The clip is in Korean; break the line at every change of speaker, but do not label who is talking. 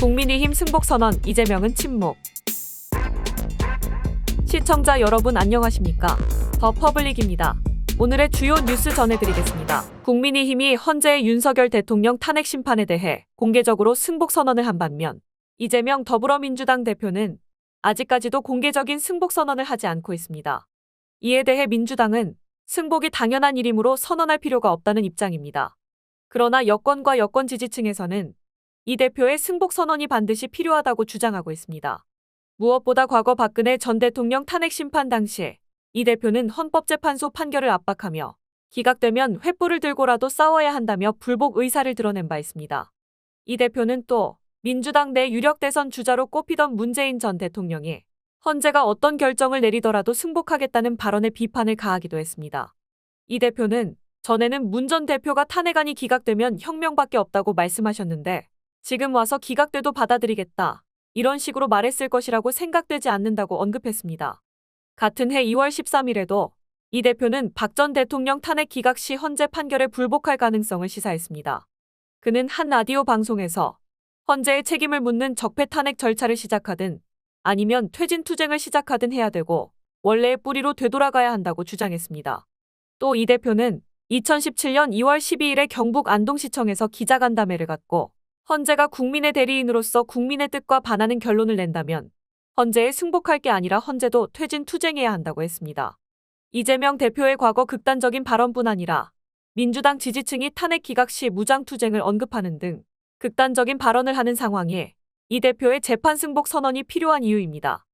국민의힘 승복 선언 이재명은 침묵. 시청자 여러분 안녕하십니까? 더 퍼블릭입니다. 오늘의 주요 뉴스 전해드리겠습니다. 국민의힘이 헌재의 윤석열 대통령 탄핵 심판에 대해 공개적으로 승복 선언을 한 반면 이재명 더불어민주당 대표는 아직까지도 공개적인 승복 선언을 하지 않고 있습니다. 이에 대해 민주당은 승복이 당연한 일이므로 선언할 필요가 없다는 입장입니다. 그러나 여권과 여권 지지층에서는 이 대표의 승복 선언이 반드시 필요하다고 주장하고 있습니다. 무엇보다 과거 박근혜 전 대통령 탄핵 심판 당시에 이 대표는 헌법재판소 판결을 압박하며 기각되면 횃불을 들고라도 싸워야 한다며 불복 의사를 드러낸 바 있습니다. 이 대표는 또 민주당 내 유력 대선 주자로 꼽히던 문재인 전 대통령이 헌재가 어떤 결정을 내리더라도 승복하겠다는 발언에 비판을 가하기도 했습니다. 이 대표는 전에는 문 전 대표가 탄핵안이 기각되면 혁명밖에 없다고 말씀하셨는데 지금 와서 기각돼도 받아들이겠다. 이런 식으로 말했을 것이라고 생각되지 않는다고 언급했습니다. 같은 해 2월 13일에도 이 대표는 박 전 대통령 탄핵 기각 시 헌재 판결에 불복할 가능성을 시사했습니다. 그는 한 라디오 방송에서 헌재의 책임을 묻는 적폐 탄핵 절차를 시작하든 아니면 퇴진 투쟁을 시작하든 해야 되고 원래의 뿌리로 되돌아가야 한다고 주장했습니다. 또 이 대표는 2017년 2월 12일에 경북 안동시청에서 기자간담회를 갖고 헌재가 국민의 대리인으로서 국민의 뜻과 반하는 결론을 낸다면 헌재에 승복할 게 아니라 헌재도 퇴진 투쟁해야 한다고 했습니다. 이재명 대표의 과거 극단적인 발언뿐 아니라 민주당 지지층이 탄핵 기각 시 무장 투쟁을 언급하는 등 극단적인 발언을 하는 상황에 이 대표의 재판 승복 선언이 필요한 이유입니다.